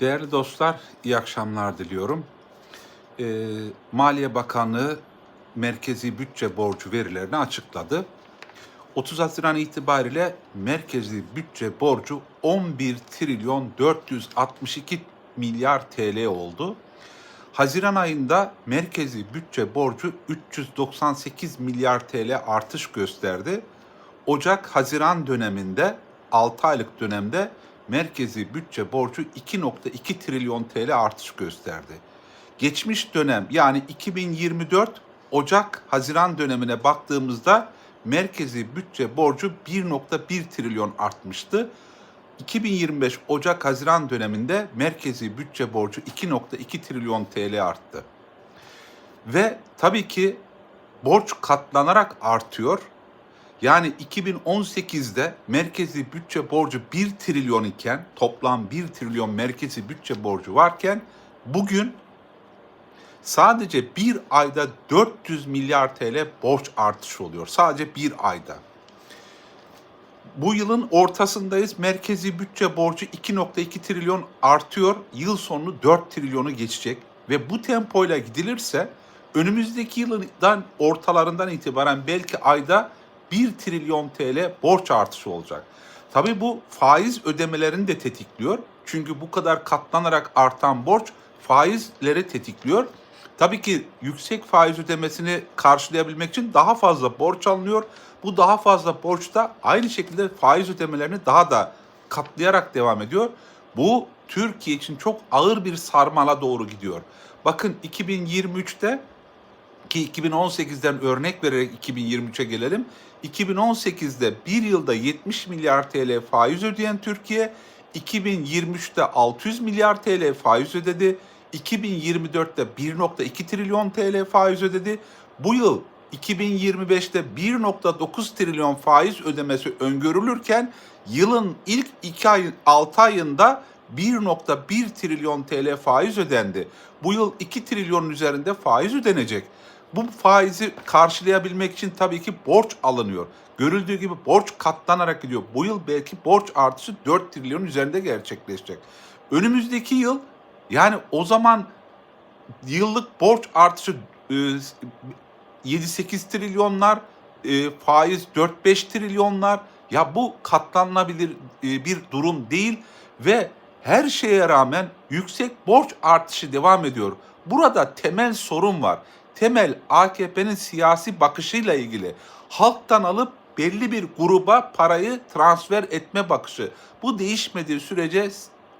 Değerli dostlar, iyi akşamlar diliyorum. Ee, Maliye Bakanlığı merkezi bütçe borcu verilerini açıkladı. 30 Haziran itibariyle merkezi bütçe borcu 11 trilyon 462 milyar TL oldu. Haziran ayında merkezi bütçe borcu 398 milyar TL artış gösterdi. Ocak-Haziran döneminde 6 aylık dönemde merkezi bütçe borcu 2.2 trilyon TL artış gösterdi. Geçmiş dönem yani 2024 Ocak-Haziran dönemine baktığımızda merkezi bütçe borcu 1.1 trilyon artmıştı. 2025 Ocak-Haziran döneminde merkezi bütçe borcu 2.2 trilyon TL arttı. Ve tabii ki borç katlanarak artıyor. Yani 2018'de merkezi bütçe borcu 1 trilyon iken toplam 1 trilyon merkezi bütçe borcu varken bugün sadece bir ayda 400 milyar TL borç artışı oluyor. Sadece bir ayda. Bu yılın ortasındayız. Merkezi bütçe borcu 2.2 trilyon artıyor. Yıl sonu 4 trilyonu geçecek. Ve bu tempoyla gidilirse önümüzdeki yıldan ortalarından itibaren belki ayda 1 trilyon TL borç artışı olacak. Tabii bu faiz ödemelerini de tetikliyor. Çünkü bu kadar katlanarak artan borç faizleri tetikliyor. Tabii ki yüksek faiz ödemesini karşılayabilmek için daha fazla borç alınıyor. Bu daha fazla borç da aynı şekilde faiz ödemelerini daha da katlayarak devam ediyor. Bu Türkiye için çok ağır bir sarmala doğru gidiyor. Bakın 2023'te ki 2018'den örnek vererek 2023'e gelelim. 2018'de bir yılda 70 milyar TL faiz ödeyen Türkiye 2023'te 600 milyar TL faiz ödedi. 2024'te 1.2 trilyon TL faiz ödedi. Bu yıl 2025'te 1.9 trilyon faiz ödemesi öngörülürken yılın ilk 2 ay 6 ayında 1.1 trilyon TL faiz ödendi. Bu yıl 2 trilyonun üzerinde faiz ödenecek. Bu faizi karşılayabilmek için tabii ki borç alınıyor. Görüldüğü gibi borç katlanarak gidiyor. Bu yıl belki borç artışı 4 trilyon üzerinde gerçekleşecek. Önümüzdeki yıl yani o zaman yıllık borç artışı e, 7-8 trilyonlar, e, faiz 4-5 trilyonlar. Ya bu katlanabilir e, bir durum değil ve her şeye rağmen yüksek borç artışı devam ediyor. Burada temel sorun var. Temel AKP'nin siyasi bakışıyla ilgili. Halktan alıp belli bir gruba parayı transfer etme bakışı. Bu değişmediği sürece